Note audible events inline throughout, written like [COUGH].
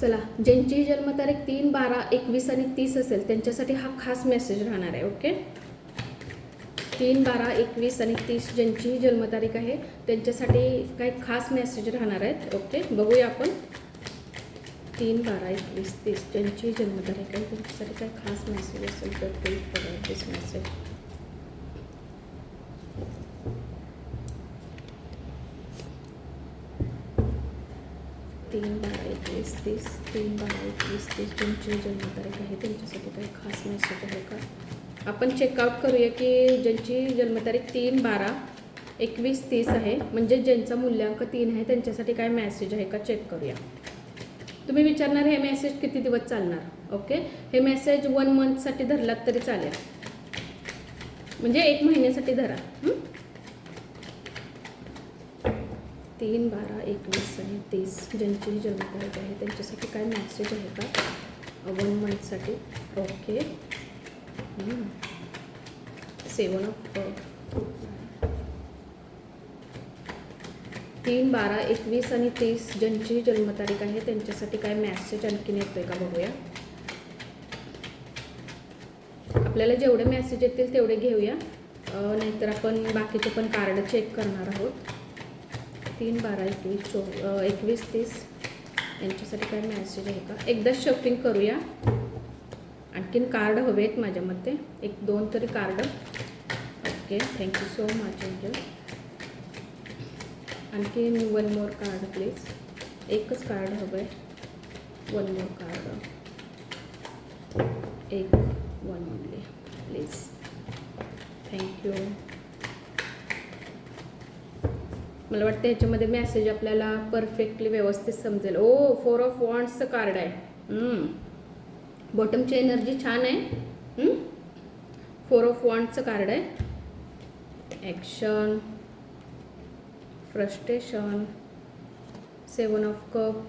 चला ज्यांची जन्मतारीख तीन बारा एकवीस आणि तीस असेल त्यांच्यासाठी हा खास मेसेज राहणार आहे ओके तीन बारा एकवीस आणि तीस ज्यांचीही जन्मतारीख आहे त्यांच्यासाठी काही खास मेसेज राहणार आहेत ओके बघूया आपण. तीन बारा एकवीस तीस ज्यांची जन्मतारीख आहे त्यांच्यासाठी काही खास मेसेज असेल तर प्लीज बघा दिस मेसेज तीन बारा तीस तीस तीन बारा एकवीस तीस ज्यांची जन्मतारीख आहे त्यांच्यासाठी काही खास मेसेज आहे का? आपण चेकआउट करूया की ज्यांची जन्मतारीख तीन बारा एकवीस तीस आहे. म्हणजे ज्यांचा मूल्यांक तीन आहे त्यांच्यासाठी काय मेसेज आहे का चेक करूया. तुम्ही विचारणार हे मेसेज किती दिवस चालणार? ओके हे मेसेज वन मंथसाठी धरलात तरी चालेल. म्हणजे एक महिन्यासाठी धरा. तीन बारा एकवीस आणि तीस ज्यांची जन्मतारीख आहे त्यांच्यासाठी काय मेसेज आहे का? वन मंथसाठी ओके. सेवन ऑफ तीन बारा एकवीस आणि तीस ज्यांची जन्मतारीख आहे त्यांच्यासाठी काय मेसेज आणखीन आहे का बघूया? आपल्याला जेवढे मेसेज येतील तेवढे घेऊया. नाहीतर आपण बाकीचे पण कार्ड चेक करणार आहोत. तीन बारा एकवीस चो एकवीस तीस. यांच्यासाठी काय मॅसेज आहे का? एकदा शॉपिंग करूया. आणखीन कार्ड हवेत माझ्या मते. एक दोन तरी card okay thank you so much angel आणखीन वन मोर कार्ड प्लीज एकच कार्ड हवं आहे. वन मोर कार्ड एक one only please thank you मला वाटतं ह्याच्यामध्ये मेसेज आपल्याला परफेक्टली व्यवस्थित समजेल. ओ फोर ऑफ वॉन्ट्सचं कार्ड आहे. बॉटमची एनर्जी छान आहे. फोर ऑफ वॉन्टचं कार्ड आहे. Action frustration seven of cup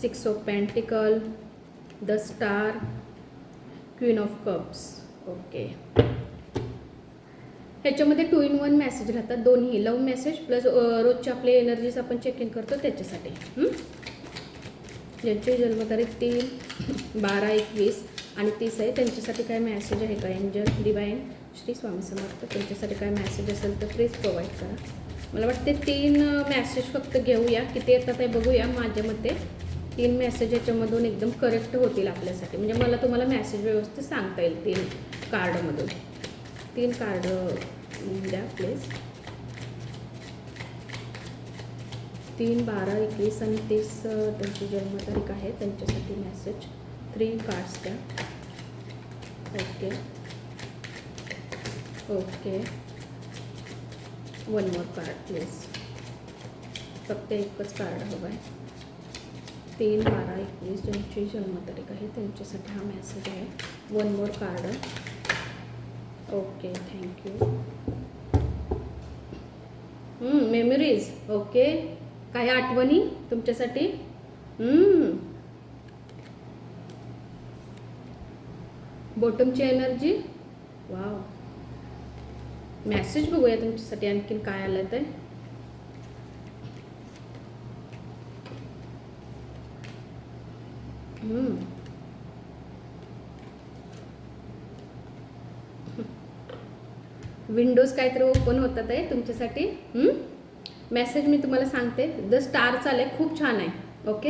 six of pentacle the star queen of cups okay ह्याच्यामध्ये टू इन वन मेसेज राहतात. दोन्ही. लव मेसेज प्लस रोजचे आपले एनर्जीज आपण चेक इन करतो त्याच्यासाठी. ज्यांची जन्मतारीख तीन बारा एकवीस आणि तीस आहे त्यांच्यासाठी काय मेसेज आहे का? एंजल डिवाईन श्री स्वामी समर्थ त्यांच्यासाठी काय मेसेज असेल तर प्लीज प्रोव्हाइड करा. मला वाटते तीन मॅसेज फक्त घेऊया. किती येतात आहे बघूया. माझ्या मते तीन मेसेज याच्यामधून एकदम करेक्ट होतील आपल्यासाठी. म्हणजे मला तुम्हाला मेसेज व्यवस्थित सांगता येईल तीन कार्डमधून तीन कार्ड द्या प्लीज तीन बारा एकवीस आणि तीस त्यांची जन्मतारीख आहे त्यांच्यासाठी मेसेज थ्री कार्ड्स द्या. Okay okay one more card please फक्त एकच कार्ड हवं आहे. तीन बारा एकवीस ज्यांची जन्मतारीख आहे त्यांच्यासाठी हा मेसेज आहे. One more card okay thank you memories okay काही आठवणी तुमच्यासाठी? बॉटमची एनर्जी वाव मॅसेज बघूया तुमच्यासाठी आणखीन काय आलं ते. हम्म. विंडोज काहीतरी ओपन होतात आहे तुमच्यासाठी. मेसेज मी तुम्हाला सांगते. द स्टार चालेल खूप छान आहे. ओके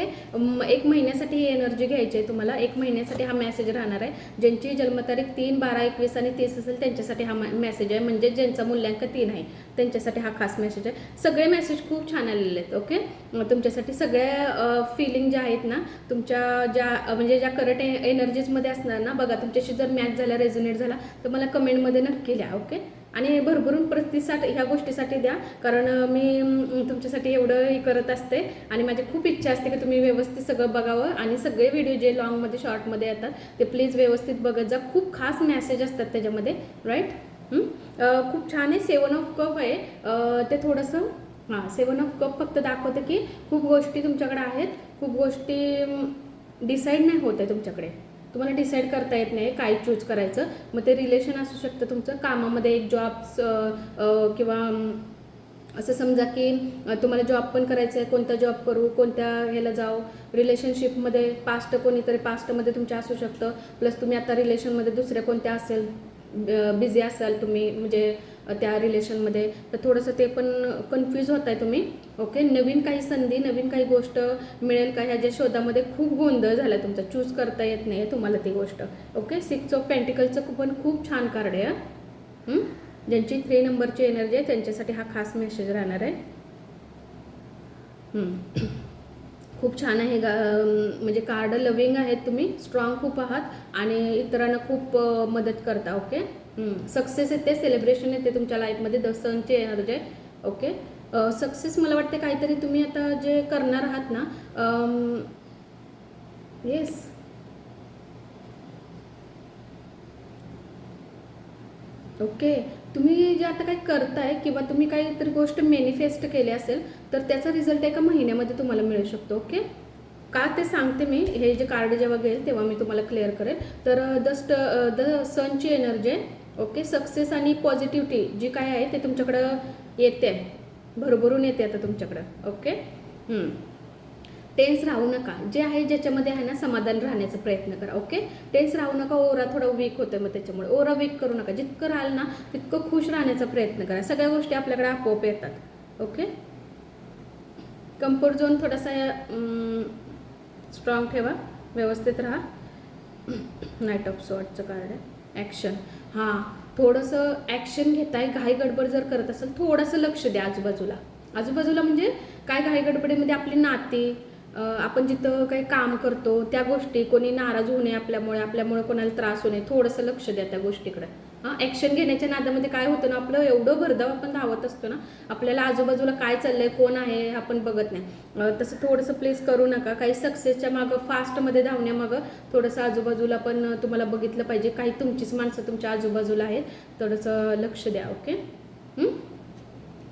एक महिन्यासाठी ही एनर्जी घ्यायची आहे तुम्हाला. एक महिन्यासाठी हा मेसेज राहणार आहे. ज्यांची जन्मतारीख तीन बारा एकवीस आणि तीस असेल त्यांच्यासाठी हा मेसेज आहे. म्हणजे ज्यांचा मूल्यांक तीन आहे त्यांच्यासाठी हा खास मेसेज आहे. सगळे मेसेज खूप छान आलेले आहेत ओके तुमच्यासाठी सगळ्या फिलिंग ज्या आहेत ना तुमच्या ज्या म्हणजे ज्या करंट एनर्जीजमध्ये e-, असणार ना बघा तुमच्याशी जर मॅच झाला रेझोनेट झाला तर मला कमेंटमध्ये नक्की लिहा ओके आणि भरभरून प्रतिसाद ह्या गोष्टीसाठी द्या. कारण मी तुमच्यासाठी एवढं हे करत असते. आणि माझी खूप इच्छा असते की तुम्ही व्यवस्थित सगळं बघावं. आणि सगळे व्हिडिओ जे लॉंगमध्ये शॉर्टमध्ये येतात ते प्लीज व्यवस्थित बघत जा. खूप खास मॅसेज असतात त्याच्यामध्ये. राईट खूप छान आहे. सेवन ऑफ कप आहे. ते थोडंसं हां सेवन ऑफ कप फक्त दाखवतं की खूप गोष्टी तुमच्याकडे आहेत. खूप गोष्टी डिसाईड नाही होत आहे तुमच्याकडे. तुम्हाला डिसाईड करता येत नाही काय चूज करायचं. मग ते रिलेशन असू शकतं तुमचं. कामामध्ये एक जॉब्स किंवा असं समजा की तुम्हाला जॉब पण करायचं आहे कोणता जॉब करू कोणत्या ह्याला जाऊ. रिलेशनशिपमध्ये पास्ट कोणीतरी पास्टमध्ये तुमच्या असू शकतं. प्लस तुम्ही आता रिलेशनमध्ये दुसऱ्या कोणत्या असेल बिझी असाल तुम्ही म्हणजे त्या रिलेशनमध्ये तर थोडंसं ते पण कन्फ्यूज होत आहे तुम्ही. ओके नवीन काही संधी नवीन काही गोष्ट मिळेल का? ह्याच्या शोधामध्ये खूप गोंधळ झाला आहे तुमचा. चूज करता येत नाही आहे तुम्हाला ती गोष्ट. ओके सिक्स ऑफ पेंटिकलचं पण खूप छान कार्ड आहे ज्यांची थ्री नंबरची एनर्जी आहे त्यांच्यासाठी हा खास मेसेज राहणार आहे. खूप छान आहे गा म्हणजे कार्ड लविंग आहेत तुम्ही स्ट्रॉंग खूप आहात आणि इतरांना खूप मदत करता ओके सक्सेस येते सेलिब्रेशन येते तुमच्या लाईफमध्ये दसनचे येणार जे ओके सक्सेस मला वाटते काहीतरी तुम्ही आता जे करणार आहात ना येस ओके तुम्ही जे आता काही करताय किंवा तुम्ही काहीतरी गोष्ट मॅनिफेस्ट केली असेल तर त्याचा रिझल्ट एका महिन्यामध्ये तुम्हाला मिळू शकतो ओके? का ते सांगते मी. हे जे कार्ड जेव्हा घेईल तेव्हा मी तुम्हाला क्लिअर करेल. तर द स्ट द सनची एनर्जी आहे ओके? सक्सेस आणि पॉझिटिव्हिटी जी काय आहे ते तुमच्याकडं येते. भरभरून येते आता तुमच्याकडं ओके? टेन्स राहू नका. जे आहे ज्याच्यामध्ये आहे ना समाधान राहण्याचा प्रयत्न करा ओके? टेन्स राहू नका ओरा थोडा वीक होतं मग त्याच्यामुळे. ओरा वीक करू नका. जितकं राहाल ना तितकं खुश राहण्याचा प्रयत्न करा. सगळ्या गोष्टी आपल्याकडे आपोआप येतात ओके? कम्फर्ट झोन थोडासा स्ट्रॉंग ठेवा. व्यवस्थित राहा. नाईट ऑफ सॉर्टचं कार्ड आहे. ॲक्शन हां थोडंसं ॲक्शन घेताय घाई गडबड जर करत असेल थोडंसं लक्ष द्या आजूबाजूला. आजूबाजूला म्हणजे काय घाई गडबडीमध्ये आपली नाती आपण जिथं काही काम करतो त्या गोष्टी कोणी नाराज होऊ नये आपल्यामुळे आपल्यामुळे कोणाला त्रास होऊ नये थोडंसं लक्ष द्या त्या गोष्टीकडे. हां ॲक्शन घेण्याच्या नादामध्ये काय होतं ना आपलं एवढं भरधाव आपण धावत असतो ना आपल्याला आजूबाजूला काय चाललंय कोण आहे आपण बघत नाही. तसं थोडंसं प्लीज करू नका. काही सक्सेसच्या मागं फास्टमध्ये धावण्यामागं थोडंसं आजूबाजूला पण तुम्हाला बघितलं पाहिजे. काही तुमचीच माणसं तुमच्या आजूबाजूला आहेत. थोडंसं लक्ष द्या ओके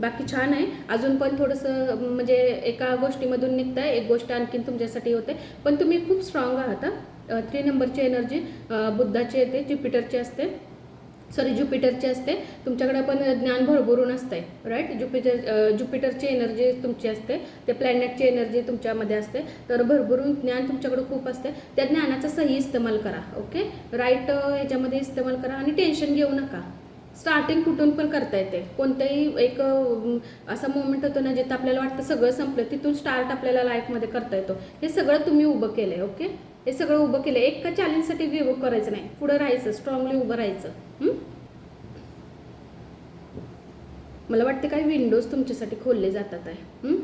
बाकी छान आहे. अजून पण थोडंसं म्हणजे एका गोष्टीमधून निघतं आहे एक गोष्ट आणखीन तुमच्यासाठी होते. पण तुम्ही खूप स्ट्रॉंग आहात थ्री नंबरची एनर्जी बुद्धाची येते ज्युपिटरची असते. सॉरी ज्युपिटरची असते. तुमच्याकडे पण ज्ञान भरभरून असते राईट ज्युपिटर ज्युपिटरची एनर्जी तुमची असते. ते प्लॅनेटची एनर्जी तुमच्यामध्ये असते. तर भरभरून ज्ञान तुमच्याकडे खूप असते. त्या ज्ञानाचा सही इस्तेमाल करा ओके राईट ह्याच्यामध्ये इस्तेमाल करा आणि टेन्शन घेऊ नका. स्टार्टिंग कुठून पण करता येते. कोणत्याही एक असा मोमेंट होतो ना जिथं आपल्याला वाटतं सगळं संपलं तिथून स्टार्ट आपल्याला लाईफमध्ये करता येतो. हे सगळं तुम्ही उभं केलं आहे ओके हे सगळं उभं केलं एका चॅलेंजसाठी गिव्ह करायचं नाही. पुढं राहायचं स्ट्रॉंगली उभं राहायचं. मला वाटते काही विंडोज तुमच्यासाठी खोलले जातात आहे.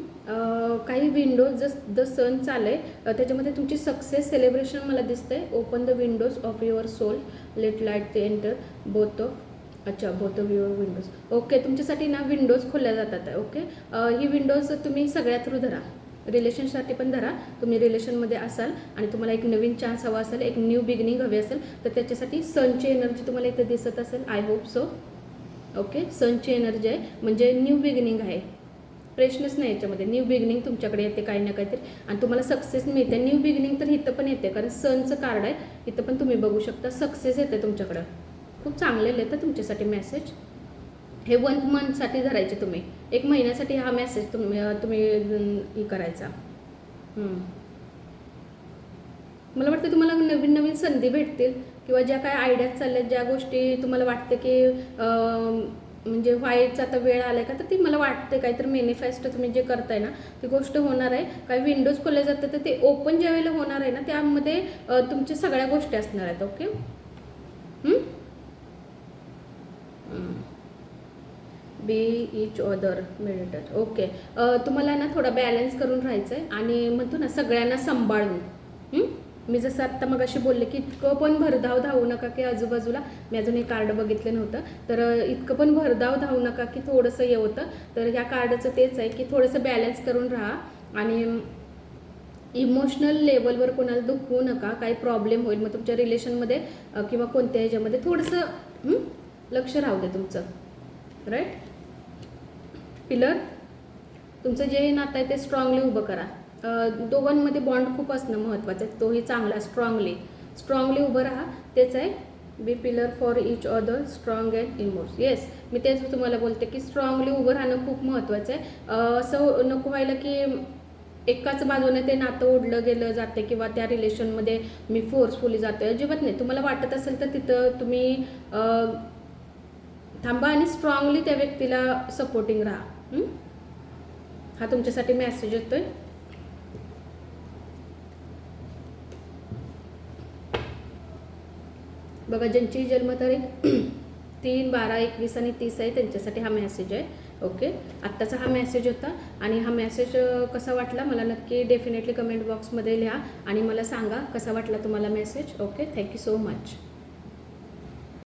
काही विंडोज जस द सन आहे त्याच्यामध्ये तुमची सक्सेस सेलिब्रेशन मला दिसतंय. Open the windows of your soul let light to enter both of अच्छा बोथ युअर विंडोज ओके तुमच्यासाठी ना विंडोज खोलल्या जातात आहे ओके ही विंडोज तुम्ही सगळ्या थ्रू धरा. रिलेशनसाठी पण धरा. तुम्ही रिलेशनमध्ये असाल आणि तुम्हाला एक नवीन चान्स हवा असेल एक न्यू बिगिनिंग हवी असेल तर त्याच्यासाठी सनची एनर्जी तुम्हाला इथे दिसत असेल. आय होप सो ओके सनची एनर्जी आहे. म्हणजे न्यू बिगिनिंग आहे. फ्रेशनेस नाही याच्यामध्ये. न्यू बिगिनिंग तुमच्याकडे येते काही ना काहीतरी. आणि तुम्हाला सक्सेस मिळते. न्यू बिगिनिंग तर इथं पण येते. कारण सनचं कार्ड आहे. इथं पण तुम्ही बघू शकता. सक्सेस येते तुमच्याकडं. खूप चांगलेले आहेत तुमच्यासाठी मेसेज हे वन मंथसाठी धरायचे तुम्ही. एक महिन्यासाठी हा मेसेज तुम्ही तुम्ही हे करायचा. मला वाटतं तुम्हाला नवीन नवीन संधी भेटतील किंवा ज्या काय आयडियाज चालल्यात ज्या गोष्टी तुम्हाला वाटतं की म्हणजे व्हायचं आता वेळ आलाय का तर ती मला वाटते काहीतरी मेनिफेस्टो तुम्ही जे करताय ना ती गोष्ट होणार आहे. काही विंडोज खोलले जातात तर ते ओपन ज्या वेळेला होणार आहे ना त्यामध्ये तुमच्या सगळ्या गोष्टी असणार आहेत okay be each other meditate okay तुम्हाला ना थोडा बॅलन्स करून राहायचं आहे आणि म्हणतो ना सगळ्यांना सांभाळून. मी जसं आत्ता मग अशी बोलले की इतकं पण भरधाव धावू नका की आजूबाजूला. मी अजून हे कार्ड बघितलं नव्हतं. तर इतकं पण भरधाव धावू नका की थोडंसं हे होतं. तर ह्या कार्डचं तेच आहे की थोडंसं बॅलन्स करून राहा आणि इमोशनल लेवलवर कोणाला दुखवू नका. काही प्रॉब्लेम होईल. मग तुमच्या रिलेशनमध्ये किंवा कोणत्या ह्याच्यामध्ये थोडंसं लक्ष राहू दे तुमचं. राईट पिलर तुमचं जे नातं आहे ते स्ट्रॉंगली उभं करा. दोघांमध्ये बॉन्ड खूप असणं महत्त्वाचं आहे. तोही चांगला स्ट्रॉंगली स्ट्रॉंगली उभं राहा. तेच आहे be pillar for each other strong and इमोर्स yes मी तेच तुम्हाला बोलते की स्ट्रॉंगली उभं राहणं खूप महत्त्वाचं आहे. असं नको व्हायला की एकाच बाजूने ते नातं ओढलं गेलं जाते किंवा त्या रिलेशनमध्ये मी फोर्सफुली जाते अजिबात नाही. तुम्हाला वाटत असेल तर तिथं तुम्ही थांबा आणि स्ट्रॉंगली त्या व्यक्तीला सपोर्टिंग राहा. हा तुमच्यासाठी मेसेज येतोय. बघा ज्यांची जन्मतारीख [CLEARS THROAT] तीन बारा एकवीस आणि तीस आहे त्यांच्यासाठी हा मेसेज आहे. ओके आत्ताचा हा मेसेज होता आणि हा मेसेज कसा वाटला मला नक्की डेफिनेटली कमेंट बॉक्समध्ये लिहा आणि मला सांगा कसा वाटला तुम्हाला message okay thank you so much